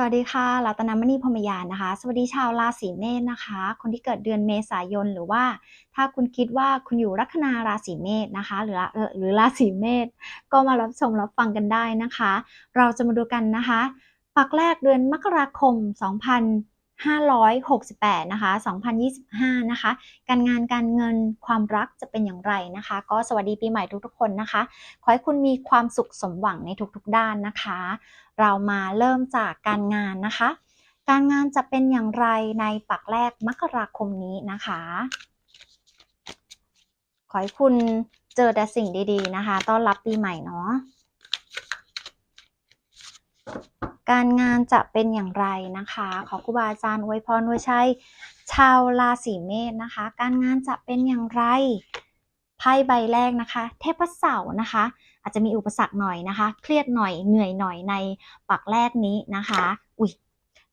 สวัสดีค่ะรัตนมณีพรมยานนะคะ สวัสดีชาวราศีเมษนะคะ คนที่เกิดเดือนเมษายนหรือว่า ถ้าคุณคิดว่าคุณอยู่ลัคนาราศีเมษนะคะ หรือหรือราศีเมษก็มารับชมรับฟังกันได้นะคะ เราจะมาดูกันนะคะ ปักแรกเดือนมกราคม 568 นะคะ 2025 นะคะ การงานการเงินความรักจะเป็นอย่างไรนะคะ ก็สวัสดีปีใหม่ทุกๆคนนะคะ ขอให้คุณมีความสุขสมหวังในทุกๆด้านนะคะ เรามาเริ่มจากการงานนะคะ การงานจะเป็นอย่างไรในปักแรกมกราคมนี้นะคะ ขอให้คุณเจอแต่สิ่งดีๆนะคะ ต้อนรับปีใหม่เนาะ การงานจะเป็นอย่างไรนะคะ ขอครูบาอาจารย์อวยพรอวยชัยชาวราศีเมษนะคะ การงานจะเป็นอย่างไรไพ่ใบแรกนะคะ เทพเสาร์นะคะ อาจจะมีอุปสรรคหน่อยนะคะ เครียดหน่อยเหนื่อยหน่อยในปักแรกนี้นะคะ อุ้ย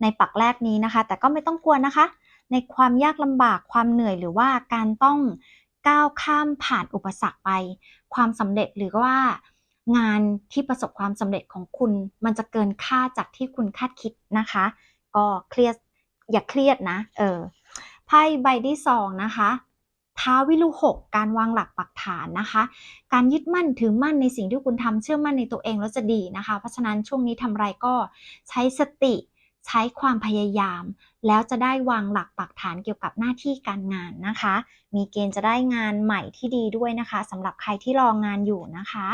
ในปักแรกนี้นะคะ แต่ก็ไม่ต้องกลัวนะคะ ในความยากลำบากความเหนื่อยหรือว่าการต้องก้าวข้ามผ่านอุปสรรคไป ความสำเร็จหรือว่า งานที่ประสบความสำเร็จของคุณ มันจะเกินค่าจากที่คุณคาดคิดนะคะ ก็เครียดอย่าเครียดนะ เออไพ่ใบที่สองนะคะท้าวิลุหกการวางหลักปักฐานนะคะ การยึดมั่นถือมั่นในสิ่งที่คุณทำเชื่อมั่นในตัวเองแล้วจะดีนะคะ เพราะฉะนั้นช่วงนี้ทำไรก็ใช้สติ ใช้ความพยายาม แล้วจะได้วางหลักปักฐานเกี่ยวกับหน้าที่การงานนะคะ มีเกณฑ์จะได้งานใหม่ที่ดีด้วยนะคะสำหรับใครที่รองานอยู่นะคะ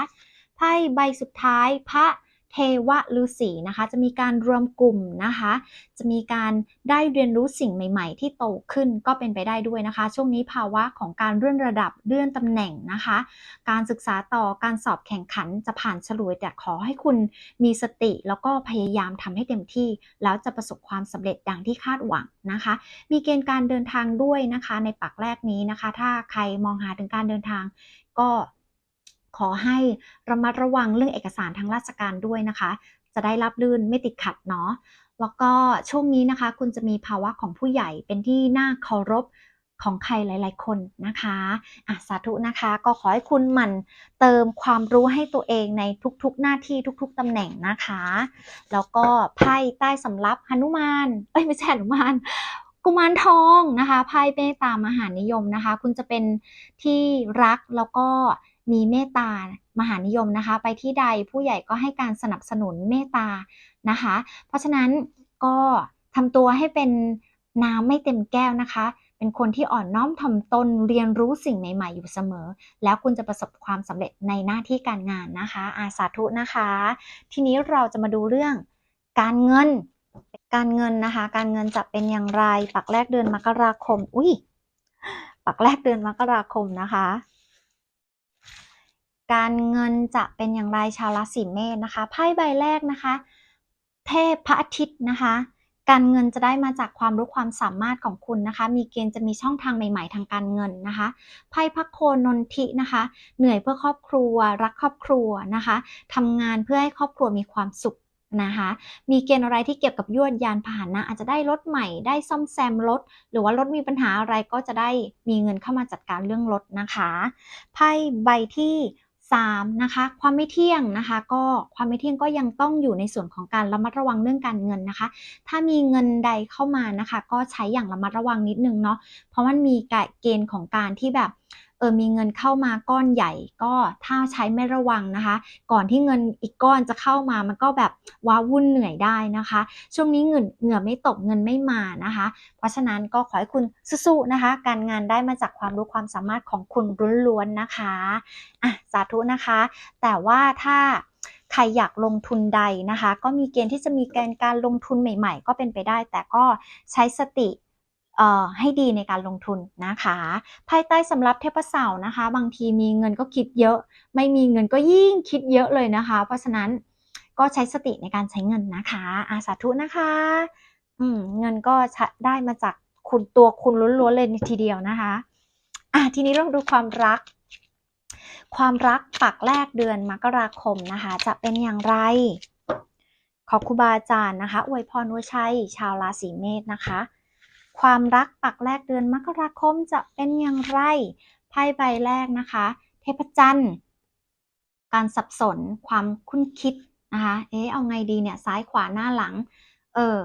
ไพ่ใบสุดท้ายพระเทวฤาษีนะคะ จะมีการรวมกลุ่มนะคะ จะมีการได้เรียนรู้สิ่งใหม่ ๆ ที่โตขึ้นก็เป็นไปได้ด้วยนะคะ ช่วงนี้ภาวะของการเลื่อนระดับเลื่อนตำแหน่งนะคะ การศึกษาต่อการสอบแข่งขันจะผ่านฉลุยแต่ขอให้คุณมีสติแล้วก็พยายามทำให้เต็มที่ แล้วจะประสบความสำเร็จดังที่คาดหวังนะคะ มีเกณฑ์การเดินทางด้วยนะคะ ในปักแรกนี้นะคะ ถ้าใครมองหาถึงการเดินทางก็ ขอให้ระมัดระวังเรื่องเอกสารทางราชการด้วยนะคะ จะได้รับลื่นไม่ติดขัดเนาะแล้วก็ช่วงนี้นะคะ คุณจะมีภาวะของผู้ใหญ่เป็นที่น่าเคารพของใครหลาย ๆ คนนะคะอะสาธุนะคะ ก็ขอให้คุณหมั่นเติมความรู้ให้ตัวเองในทุกๆ หน้าที่ทุก ๆตำแหน่งนะคะ แล้วก็ไพ่ใต้สำรับหนุมาน เอ้ยไม่ใช่หนุมาน กุมารทองนะคะ ไพ่เมตตามหานิยมนะคะ คุณจะเป็นที่รักแล้วก็ มีเมตตามหานิยมนะคะ ไปที่ใดผู้ใหญ่ก็ให้การสนับสนุนเมตตานะคะ เพราะฉะนั้นก็ทำตัวให้เป็นน้ำไม่เต็มแก้วนะคะ เป็นคนที่อ่อนน้อมถ่อมตนเรียนรู้สิ่งใหม่ ๆ อยู่เสมอ แล้วคุณจะประสบความสำเร็จในหน้าที่การงานนะคะ อาสาธุนะคะ ทีนี้เราจะมาดูเรื่องการเงินการเงินนะคะ การเงินจะเป็นอย่างไร ปักแรกเดือนมกราคม อุ้ย ปักแรกเดือนมกราคมนะคะ การเงินจะเป็นอย่างไรชาวราศีเมษนะคะไพ่ใบแรกนะคะ เทพพระอาทิตย์นะคะ การเงินจะได้มาจากความรู้ความสามารถของคุณนะคะ มีเกณฑ์จะมีช่องทางใหม่ๆ ทางการเงินนะคะไพ่พระโคนนทินะคะ เหนื่อยเพื่อครอบครัว รักครอบครัวนะคะทำงานเพื่อให้ครอบครัวมีความสุขนะคะ มีเกณฑ์อะไรที่เกี่ยวกับยวดยานพาหนะอาจจะได้รถใหม่ ได้ซ่อมแซมรถ หรือว่ารถมีปัญหาอะไรก็จะได้มีเงินเข้ามาจัดการเรื่องรถนะคะ ไพ่ใบที่ 3นะคะความไม่เที่ยงนะคะก็ความไม่เที่ยงก็ยังต้องอยู่ในส่วนของการระมัดระวังเรื่องการเงินนะคะ ถ้ามีเงินใดเข้ามานะคะ ก็ใช้อย่างระมัดระวังนิดนึงเนาะเพราะมันมีเกณฑ์ของการที่แบบ เออมีเงินเข้ามาก้อนใหญ่ก็ถ้าใช้ไม่ระวังนะคะ ก่อนที่เงินอีกก้อนจะเข้ามามันก็แบบว้าวุ่นเหนื่อยได้นะคะ ช่วงนี้เงินเหงื่อไม่ตกเงินไม่มานะคะ เพราะฉะนั้นก็ขอให้คุณสู้ๆนะคะ การงานได้มาจากความรู้ความสามารถของคุณล้วนๆนะคะอะสาธุนะคะ แต่ว่าถ้าใครอยากลงทุนใดนะคะ ก็มีเกณฑ์ที่จะมีเกณฑ์การลงทุนใหม่ ๆ ก็เป็นไปได้ แต่ก็ใช้สติ ให้ดีในการลงทุนนะคะ ภายใต้สำรับเทพเสานะคะ บางทีมีเงินก็คิดเยอะ ไม่มีเงินก็ยิ่งคิดเยอะเลยนะคะ เพราะฉะนั้นก็ใช้สติในการใช้เงินนะคะอาสาธุนะคะอืมเงินก็ได้มาจากคุณตัวคุณล้วนๆเลยทีเดียวนะคะอะทีนี้เราดูความรัก ความรักปักแรกเดือนมกราคมนะคะ จะเป็นอย่างไรขอบครูบาอาจารย์นะคะอวยพรวชัย ชาวราศีเมษนะคะ ความรักปักแรกเดือนมกราคมจะเป็นอย่างไร ไพ่ใบแรกนะคะ เทพจันทร์ การสับสน ความคุ้นคิดนะคะ เอ๊ะ เอาไงดีเนี่ย ซ้ายขวาหน้าหลัง เออ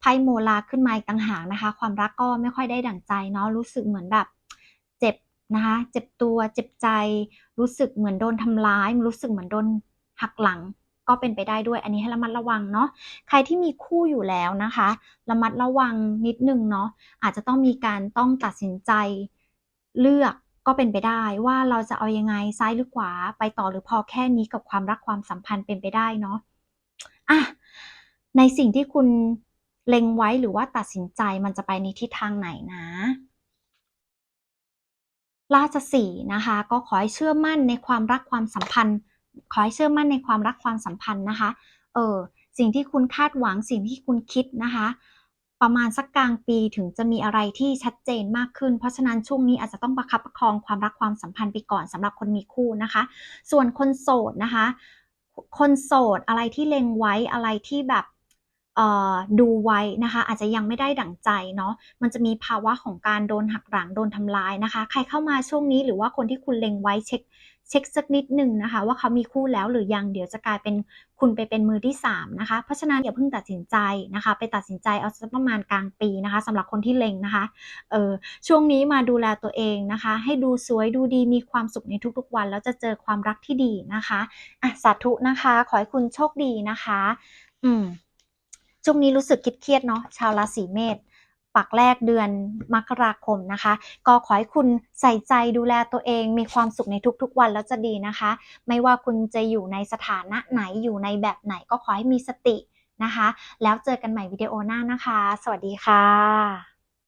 ไพ่โมลาขึ้นมาอีกต่างหากนะคะ ความรักก็ไม่ค่อยได้ดั่งใจเนาะ รู้สึกเหมือนแบบเจ็บนะคะ เจ็บตัว เจ็บใจ รู้สึกเหมือนโดนทำร้าย รู้สึกเหมือนโดนหักหลัง ก็เป็นไปได้ด้วยอันนี้ให้ระมัดระวังเนาะใครที่มีคู่อยู่แล้วนะคะ ระมัดระวังนิดนึงเนาะอาจจะต้องมีการต้องตัดสินใจเลือกก็เป็นไปได้ว่าเราจะเอายังไงซ้ายหรือขวาไปต่อหรือพอแค่นี้กับความรักความสัมพันธ์เป็นไปได้เนาะอะในสิ่งที่คุณเล็งไว้หรือว่าตัดสินใจมันจะไปในทิศทางไหนนะราชสีห์นะคะ ก็ขอให้เชื่อมั่นในความรักความสัมพันธ์ ขอให้เชื่อมั่นในความรักความสัมพันธ์นะคะ เออสิ่งที่คุณคาดหวังสิ่งที่คุณคิดนะคะ ประมาณสักกลางปีถึงจะมีอะไรที่ชัดเจนมากขึ้น เพราะฉะนั้นช่วงนี้อาจจะต้องประคับประคองความรักความสัมพันธ์ไปก่อนสำหรับคนมีคู่นะคะ ส่วนคนโสดนะคะ คนโสดอะไรที่เล็งไว้อะไรที่แบบเอ่อดูไว้นะคะ อาจจะยังไม่ได้ดั่งใจเนาะมันจะมีภาวะของการโดนหักหลังโดนทำร้ายนะคะ ใครเข้ามาช่วงนี้หรือว่าคนที่คุณเล็งไว้เช็ค เช็คสักนิดหนึ่งนะคะ ว่าเขามีคู่แล้วหรือยังเดี๋ยวจะกลายเป็นคุณไปเป็นมือที่สามนะคะ เพราะฉะนั้นอย่าเพิ่งตัดสินใจนะคะ ไปตัดสินใจเอาสักประมาณกลางปีนะคะสำหรับคนที่เล็งนะคะเออช่วงนี้มาดูแลตัวเองนะคะ ให้ดูสวยดูดีมีความสุขในทุกๆวัน แล้วจะเจอความรักที่ดีนะคะอะสาธุนะคะ ขอให้คุณโชคดีนะคะ อืมช่วงนี้รู้สึกคิดเครียดเนาะชาวราศีเมษ ปักแรกเดือนมกราคมนะคะ ก็ขอให้คุณใส่ใจดูแลตัวเอง มีความสุขในทุกๆวันแล้วจะดีนะคะ ไม่ว่าคุณจะอยู่ในสถานะไหนอยู่ในแบบไหนก็ขอให้มีสตินะคะ แล้วเจอกันใหม่วิดีโอหน้านะคะ สวัสดีค่ะ